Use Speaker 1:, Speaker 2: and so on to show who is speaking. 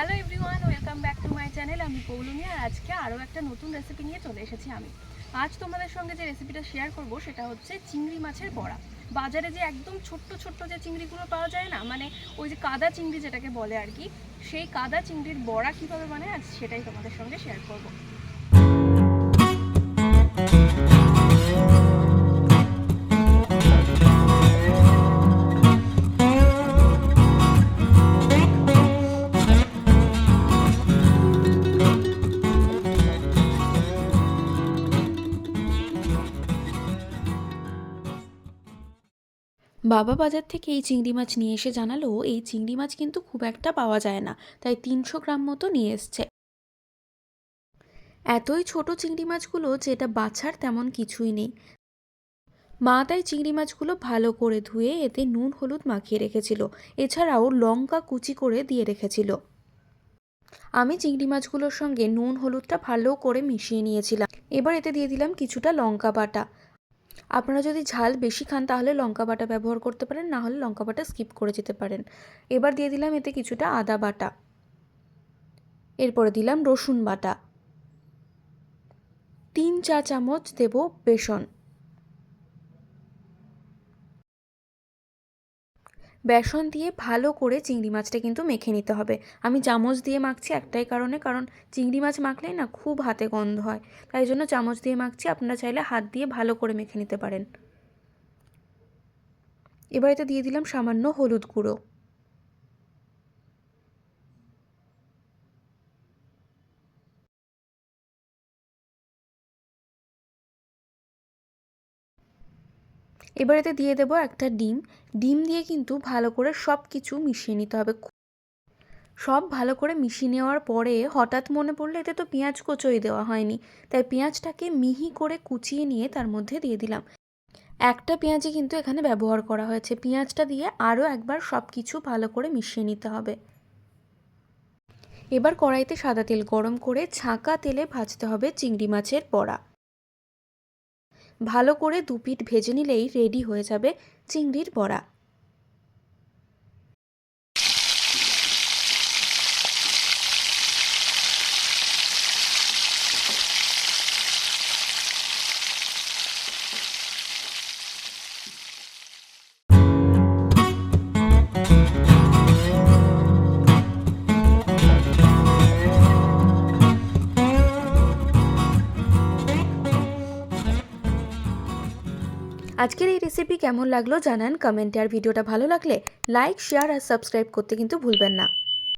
Speaker 1: Hello everyone welcome back to my channel আমি পৌলমি আর আজকে আরও একটা নতুন রেসিপি নিয়ে চলে এসেছি আমি। আজ তোমাদের সঙ্গে যে রেসিপিটা শেয়ার করব, সেটা হচ্ছে চিংড়ি মাছের বড়া। বাজারে যে একদম ছোট্ট ছোট্ট যে চিংড়িগুলো পাওয়া যায় না মানে ওই যে কাদা চিংড়ি যেটাকে বলে আর কি, সেই কাদা চিংড়ির বড়া কীভাবে বানায়, আজ সেটাই তোমাদের সঙ্গে শেয়ার করব।
Speaker 2: বাবা বাজার থেকে এই চিংড়ি মাছ নিয়ে এসে জানালো, এই চিংড়ি মাছ কিন্তু খুব একটা পাওয়া যায় না, তাই তিনশো গ্রাম মতো নিয়ে এসছে। এতই ছোট চিংড়ি মাছগুলো যেটা বাছার তেমন কিছুই নেই। মা তাই চিংড়ি মাছগুলো ভালো করে ধুয়ে এতে নুন, হলুদ মাখিয়ে রেখেছিল। এছাড়াও লঙ্কা কুচি করে দিয়ে রেখেছিল। আমি চিংড়ি মাছগুলোর সঙ্গে নুন, হলুদটা ভালো করে মিশিয়ে নিয়েছিলাম। এবার এতে দিয়ে দিলাম কিছুটা লঙ্কা বাটা। আপনারা যদি ঝাল বেশি খান, তাহলে লঙ্কা বাটা ব্যবহার করতে পারেন, না হলে লঙ্কা বাটা স্কিপ করে যেতে পারেন। এবার দিয়ে দিলাম এতে কিছুটা আদা বাটা। এরপরে দিলাম রসুন বাটা। তিন চা চামচ দেব বেসন। বেসন দিয়ে ভালো করে চিংড়ি মাছটা কিন্তু মেখে নিতে হবে। আমি চামচ দিয়ে মাখছি একটাই কারণে, কারণ চিংড়ি মাছ মাখলেই না খুব হাতে গন্ধ হয়। তাই জন্য চামচ দিয়ে মাখছি, আপনারা চাইলে হাত দিয়ে ভালো করে মেখে নিতে পারেন। এবার এতে দিয়ে দিলাম সামান্য হলুদ গুঁড়ো। এবার এতে দিয়ে দেবো একটা ডিম। ডিম দিয়ে কিন্তু ভালো করে সব কিছু মিশিয়ে নিতে হবে। সব ভালো করে মিশিয়ে নেওয়ার পরে হঠাৎ মনে পড়ল এতে তো পেঁয়াজ কুচোই দেওয়া হয়নি। তাই পেঁয়াজটাকে মিহি করে কুচিয়ে নিয়ে তার মধ্যে দিয়ে দিলাম। একটা পেঁয়াজই কিন্তু এখানে ব্যবহার করা হয়েছে। পেঁয়াজটা দিয়ে আরও একবার সব কিছু ভালো করে মিশিয়ে নিতে হবে। এবার কড়াইতে সাদা তেল গরম করে ছাঁকা তেলে ভাজতে হবে চিংড়ি মাছের বড়া। ভালো করে দু পিঠ ভেজে নিলেই রেডি হয়ে যাবে চিংড়ির বড়া। আজকের এই রেসিপি কেমন লাগল জানান কমেন্টে আর ভিডিওটা ভালো লাগলে লাইক শেয়ার আর সাবস্ক্রাইব করতে কিন্তু ভুলবেন না।